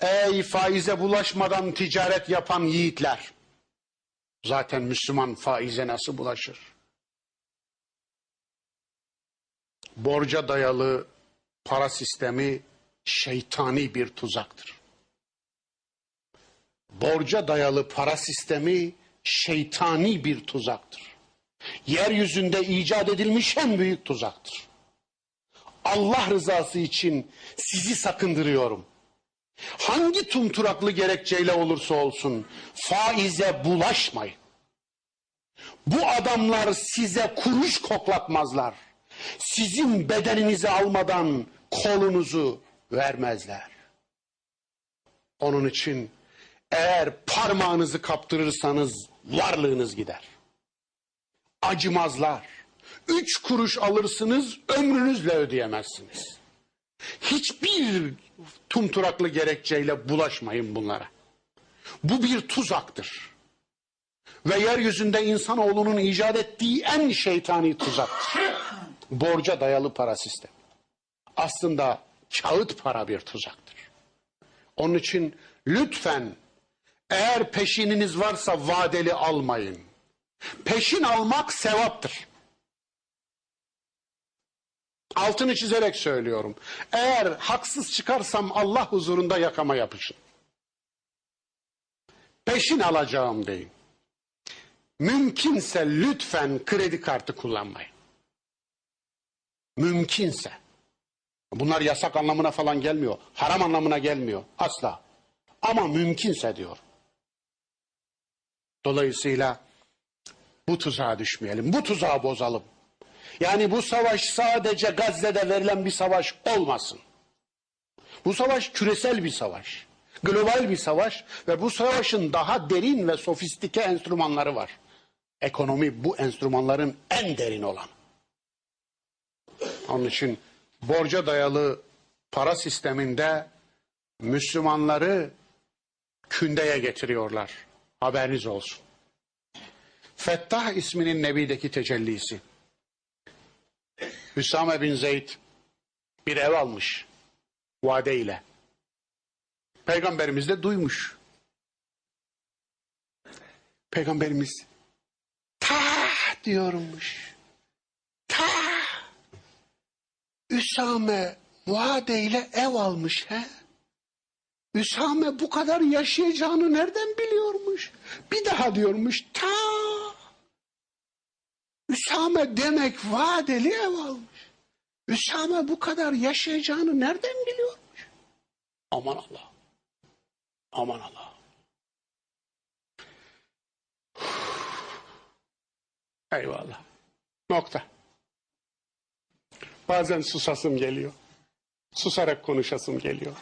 Ey faize bulaşmadan ticaret yapan yiğitler. Zaten Müslüman faize nasıl bulaşır? Borca dayalı para sistemi şeytani bir tuzaktır. Borca dayalı para sistemi şeytani bir tuzaktır. Yeryüzünde icat edilmiş en büyük tuzaktır. Allah rızası için sizi sakındırıyorum. Hangi tumturaklı gerekçeyle olursa olsun faize bulaşmayın. Bu adamlar size kuruş koklatmazlar. Sizin bedeninizi almadan kolunuzu vermezler. Onun için eğer parmağınızı kaptırırsanız varlığınız gider. Acımazlar. Üç kuruş alırsınız ömrünüzle ödeyemezsiniz. Hiçbir tumturaklı gerekçeyle bulaşmayın bunlara. Bu bir tuzaktır. Ve yeryüzünde insanoğlunun icat ettiği en şeytani tuzaktır. Borca dayalı para sistemi. Aslında kağıt para bir tuzaktır. Onun için lütfen eğer peşininiz varsa vadeli almayın. Peşin almak sevaptır. Altını çizerek söylüyorum. Eğer haksız çıkarsam Allah huzurunda yakama yapışın. Peşin alacağım deyin. Mümkünse lütfen kredi kartı kullanmayın. Mümkünse. Bunlar yasak anlamına falan gelmiyor. Haram anlamına gelmiyor. Asla. Ama mümkünse diyor. Dolayısıyla bu tuzağa düşmeyelim. Bu tuzağı bozalım. Yani bu savaş sadece Gazze'de verilen bir savaş olmasın. Bu savaş küresel bir savaş. Global bir savaş ve bu savaşın daha derin ve sofistike enstrümanları var. Ekonomi bu enstrümanların en derin olan. Onun için borca dayalı para sisteminde Müslümanları kündeye getiriyorlar. Haberiniz olsun. Fettah isminin Nebi'deki tecellisi. Hüsame bin Zeyd bir ev almış vade ile. Peygamberimiz de duymuş. Peygamberimiz ta diyormuş. Ta Üsame vade ile ev almış he. Üsame bu kadar yaşayacağını nereden biliyormuş? Bir daha diyormuş ta Üsame demek vadeli ev almış. Üsame bu kadar yaşayacağını nereden biliyormuş? Aman Allah. Aman Allah. Eyvallah. Nokta. Bazen susasım geliyor. Susarak konuşasım geliyor.